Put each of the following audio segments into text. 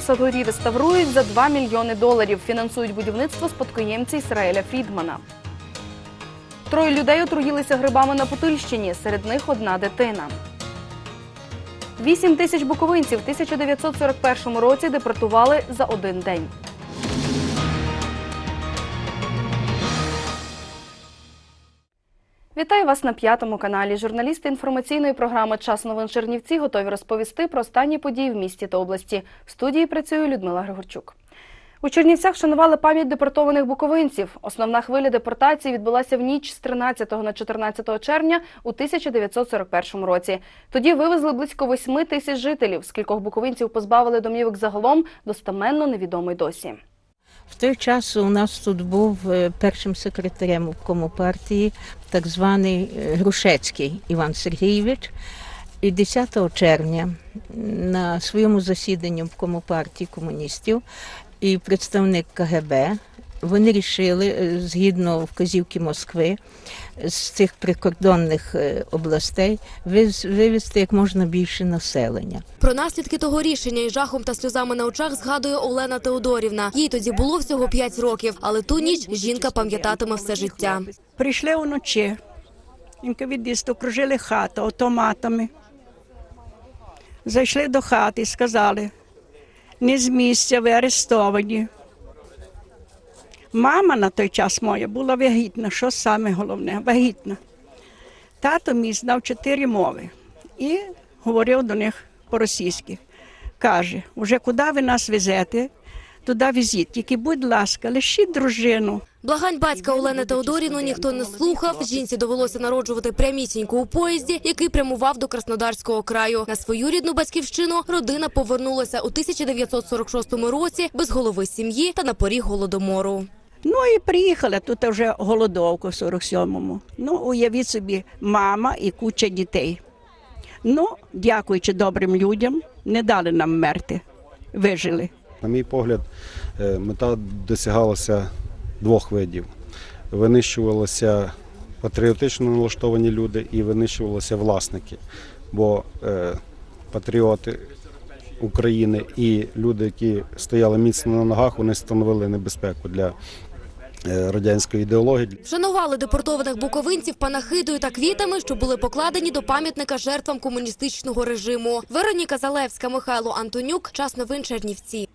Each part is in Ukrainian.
В Садгорі реставрують за 2 мільйони доларів. Фінансують будівництво спадкоємці Ісраеля Фрідмана. Троє людей отруїлися грибами на Путильщині. Серед них одна дитина. 8 тисяч буковинців в 1941 році депортували за один день. Вітаю вас на п'ятому каналі. Журналісти інформаційної програми Час новин Чернівці готові розповісти про останні події в місті та області. В студії працює Людмила Григорчук. У Чернівцях шанували пам'ять депортованих буковинців. Основна хвиля депортації відбулася в ніч з 13 на 14 червня у 1941 році. Тоді вивезли близько 8 тисяч жителів. Скількох буковинців позбавили домівок загалом, достеменно невідомий досі. В той час у нас тут був е, першим секретарем обкому партії так званий е, Грушецький Іван Сергійович. І 10 червня на своєму засіданні обкому партії комуністів і представник КГБ вони рішили, е, згідно вказівки Москви, з цих прикордонних е, областей вивезти як можна більше населення. Про наслідки того рішення із жахом та сльозами на очах згадує Олена Теодорівна. Їй тоді було всього 5 років, але ту ніч жінка пам'ятатиме все життя. Прийшли вночі. Інкавідісти окружили хату автоматами. Зайшли до хати і сказали, не з місця, ви арестовані. Мама на той час моя була вагітна, що саме головне, вагітна. Тато мій знав чотири мови і говорив до них по-російськи. Каже, вже куди ви нас везете, туди везіть. Тільки, будь ласка, лишіть дружину. Благань батька Олени Теодорівни ніхто не слухав. Жінці довелося народжувати прямісінько у поїзді, який прямував до Краснодарського краю. На свою рідну батьківщину родина повернулася у 1946 році без голови сім'ї та на поріг голодомору. Ну і приїхала тут вже голодовка в 47-му. Ну, уявіть собі, мама і куча дітей. Ну, дякуючи добрим людям, не дали нам мерти, вижили. На мій погляд, е, мета досягалася двох видів: винищувалися патріотично налаштовані люди і винищувалися власники. Бо е, патріоти України і люди, які стояли міцно на ногах, вони становили небезпеку для радянської ідеології. Вшанували депортованих буковинців панахидою та квітами, що були покладені до пам'ятника жертвам комуністичного режиму. Вероніка Залевська, Михайло Антонюк. Час новин Чернівці.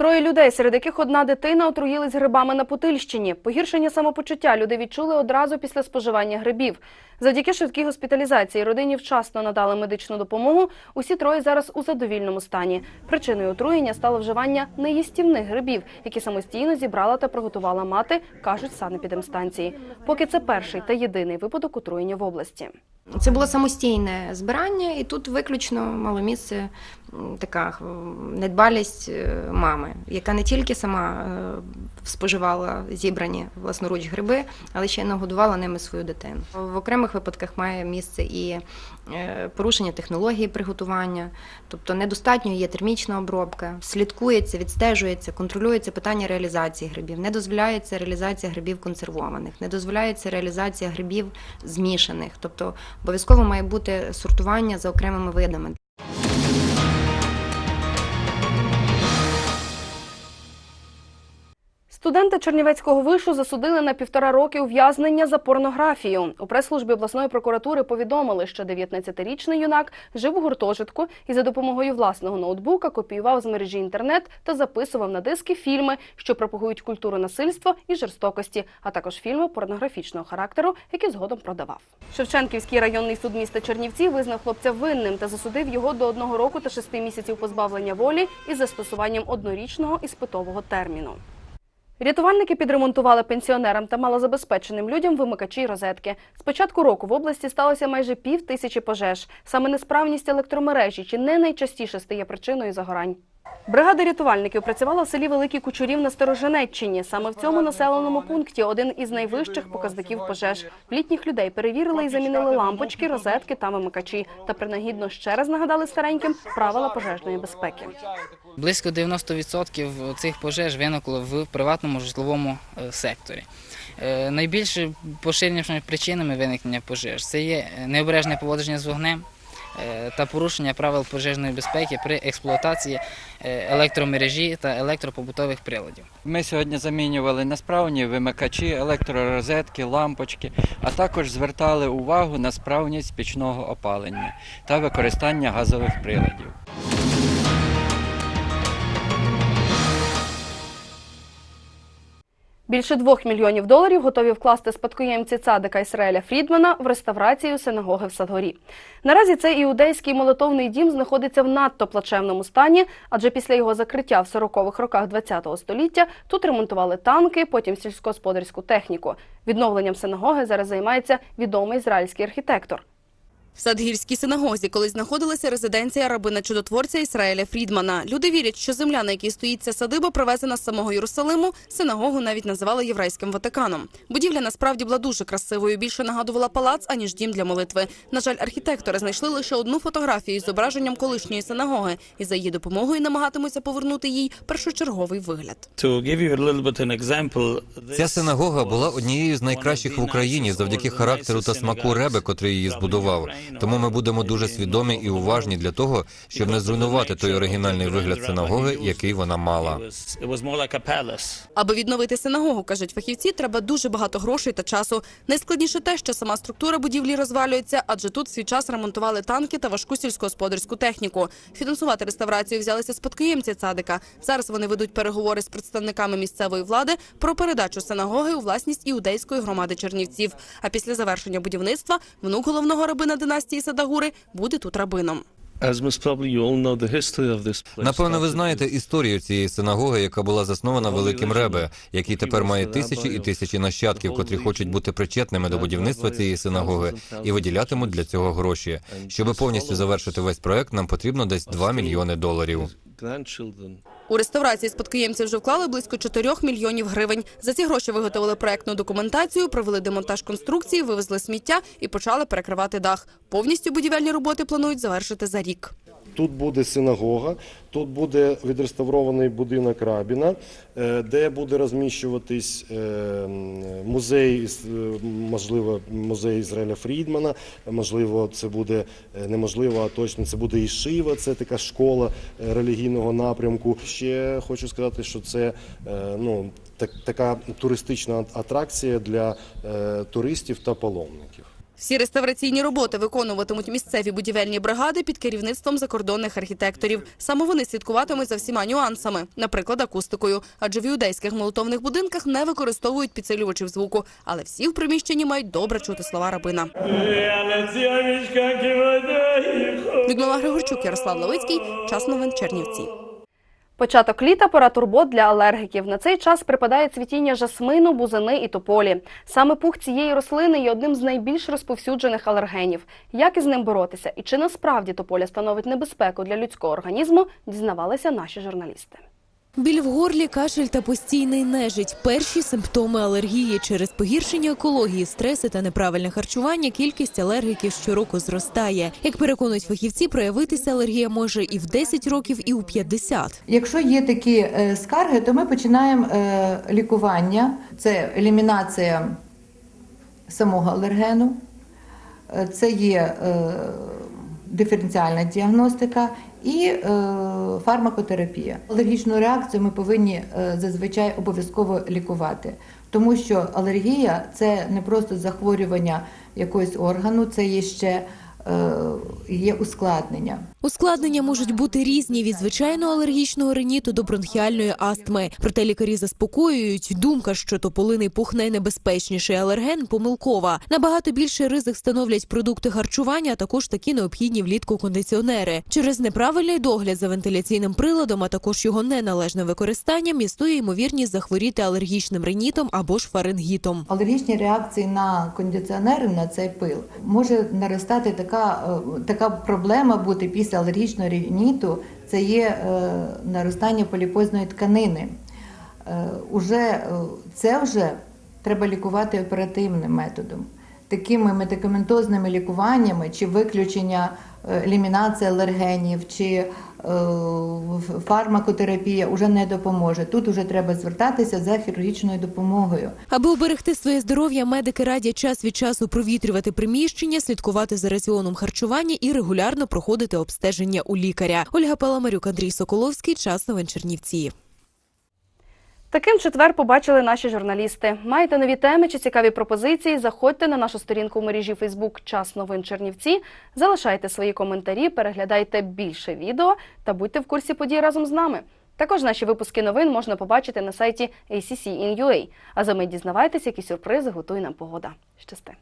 Троє людей, серед яких одна дитина, отруїлись грибами на Путильщині. Погіршення самопочуття люди відчули одразу після споживання грибів. Завдяки швидкій госпіталізації родині вчасно надали медичну допомогу. Усі троє зараз у задовільному стані. Причиною отруєння стало вживання неїстівних грибів, які самостійно зібрала та приготувала мати, кажуть санепідемстанції. Поки це перший та єдиний випадок отруєння в області. Це було самостійне збирання, і тут виключно мало місце така недбалість е, мами, яка не тільки сама е, споживала зібрані власноруч гриби, але ще й нагодувала ними свою дитину. В окремих випадках має місце і е, порушення технології приготування, тобто недостатньо є термічна обробка, слідкується, відстежується, контролюється питання реалізації грибів, не дозволяється реалізація грибів консервованих, не дозволяється реалізація грибів змішаних, тобто обов'язково має бути сортування за окремими видами. Студента Чернівецького вишу засудили на півтора роки ув'язнення за порнографію. У прес-службі обласної прокуратури повідомили, що 19-річний юнак жив у гуртожитку і за допомогою власного ноутбука копіював з мережі інтернет та записував на диски фільми, що пропагують культуру насильства і жорстокості, а також фільми порнографічного характеру, які згодом продавав. Шевченківський районний суд міста Чернівці визнав хлопця винним та засудив його до одного року та шести місяців позбавлення волі із застосуванням однорічного іспитового терміну. Рятувальники підремонтували пенсіонерам та малозабезпеченим людям вимикачі й розетки. З початку року в області сталося майже пів тисячі пожеж. Саме несправність електромережі чи не найчастіше стає причиною загорань. Бригада рятувальників працювала в селі Великий Кучурів на Сторожинеччині. Саме в цьому населеному пункті один із найвищих показників пожеж. Літніх людей перевірили і замінили лампочки, розетки та вимикачі. Та принагідно ще раз нагадали стареньким правила пожежної безпеки. Близько 90% цих пожеж виникло в приватному житловому е, секторі. Е, Найбільш поширенішими причинами виникнення пожеж це є необережне поводження з вогнем, е, та порушення правил пожежної безпеки при експлуатації е, електромережі та електропобутових приладів. Ми сьогодні замінювали несправні вимикачі, електророзетки, лампочки, а також звертали увагу на справність пічного опалення та використання газових приладів. Більше двох мільйонів доларів готові вкласти спадкоємці цадика Ісраеля Фрідмана в реставрацію синагоги в Садгорі. Наразі цей іудейський молитовний дім знаходиться в надто плачевному стані, адже після його закриття в 40-х роках ХХ століття тут ремонтували танки, потім сільськогосподарську техніку. Відновленням синагоги зараз займається відомий ізраїльський архітектор. В Садгірській синагозі колись знаходилася резиденція рабина чудотворця Ісраїля Фрідмана. Люди вірять, що земля, на якій стоїть ця садиба, привезена з самого Єрусалиму. Синагогу навіть називали єврейським Ватиканом. Будівля насправді була дуже красивою. Більше нагадувала палац аніж дім для молитви. На жаль, архітектори знайшли лише одну фотографію з зображенням колишньої синагоги, і за її допомогою намагатимуться повернути їй першочерговий вигляд. Ця синагога була однією з найкращих в Україні завдяки характеру та смаку Реби, котрий її збудував. Тому ми будемо дуже свідомі і уважні для того, щоб не зруйнувати той оригінальний вигляд синагоги, який вона мала. Аби відновити синагогу, кажуть фахівці, треба дуже багато грошей та часу. Найскладніше те, що сама структура будівлі розвалюється, адже тут свій час ремонтували танки та важку сільськогосподарську техніку. Фінансувати реставрацію взялися спадкоємці цадика. Зараз вони ведуть переговори з представниками місцевої влади про передачу синагоги у власність іудейської громади Чернівців. А після завершення будівництва внук головного рабина династії Садагури буде тут рабином. Напевно, ви знаєте історію цієї синагоги, яка була заснована великим Ребе, який тепер має тисячі і тисячі нащадків, котрі хочуть бути причетними до будівництва цієї синагоги і виділятимуть для цього гроші. Щоб повністю завершити весь проект, нам потрібно десь 2 мільйони доларів. Grandchildren. У реставрації спадкоємці вже вклали близько 4 мільйонів гривень. За ці гроші виготовили проектну документацію, провели демонтаж конструкції, вивезли сміття і почали перекривати дах. Повністю будівельні роботи планують завершити за рік. Тут буде синагога, тут буде відреставрований будинок Рабіна, е, де буде розміщуватись е, музей, е, можливо, музей Ізраїля Фрідмана, можливо, це буде неможливо, а точно це буде Ішива, це така школа релігійного напрямку. Ще хочу сказати, що це ну, так, така туристична атракція для туристів та паломників. Всі реставраційні роботи виконуватимуть місцеві будівельні бригади під керівництвом закордонних архітекторів. Саме вони слідкуватимуть за всіма нюансами, наприклад, акустикою. Адже в іудейських молитовних будинках не використовують підсилювачів звуку, але всі в приміщенні мають добре чути слова рабина. Людмила Григорчук, Ярослав Левицький. Час новин Чернівці. Початок літа пора турбот для алергіків. На цей час припадає цвітіння жасмину, бузини і тополі. Саме пух цієї рослини є одним з найбільш розповсюджених алергенів. Як із ним боротися і чи насправді тополя становить небезпеку для людського організму, дізнавалися наші журналісти. Біль в горлі, кашель та постійний нежить – перші симптоми алергії. Через погіршення екології, стреси та неправильне харчування кількість алергіків щороку зростає. Як переконують фахівці, проявитися алергія може і в 10 років, і у 50. Якщо є такі е, скарги, то ми починаємо е, лікування. Це елімінація самого алергену, Е, це є диференціальна діагностика і е, фармакотерапія. Алергічну реакцію ми повинні е, зазвичай обов'язково лікувати, тому що алергія це не просто захворювання якогось органу, це є ще є ускладнення. Ускладнення можуть бути різні від звичайного алергічного риніту до бронхіальної астми. Проте лікарі заспокоюють. Думка, що тополиний пух найнебезпечніший алерген, помилкова. Набагато більший ризик становлять продукти харчування, а також такі необхідні влітку кондиціонери. Через неправильний догляд за вентиляційним приладом, а також його неналежне використання, містує ймовірність захворіти алергічним ринітом або ж фарингітом. Алергічні реакції на кондиціонери на цей пил може наростати така, е, така проблема бути після алергічного рініту. Це є е, наростання поліпозної тканини. Е, уже, це вже треба лікувати оперативним методом. Такими медикаментозними лікуваннями чи виключення е, елімінація алергенів чи е, фармакотерапія вже не допоможе. Тут вже треба звертатися за хірургічною допомогою. Аби уберегти своє здоров'я, медики радять час від часу провітрювати приміщення, слідкувати за раціоном харчування і регулярно проходити обстеження у лікаря. Ольга Паламарюк, Андрій Соколовський. Час новин Чернівці. Таким четвер побачили наші журналісти. Маєте нові теми чи цікаві пропозиції? Заходьте на нашу сторінку в мережі Фейсбук Час новин Чернівці. Залишайте свої коментарі, переглядайте більше відео та будьте в курсі подій разом з нами. Також наші випуски новин можна побачити на сайті ACC.in.ua. А за ми дізнавайтесь, які сюрпризи готує нам погода. Щасти!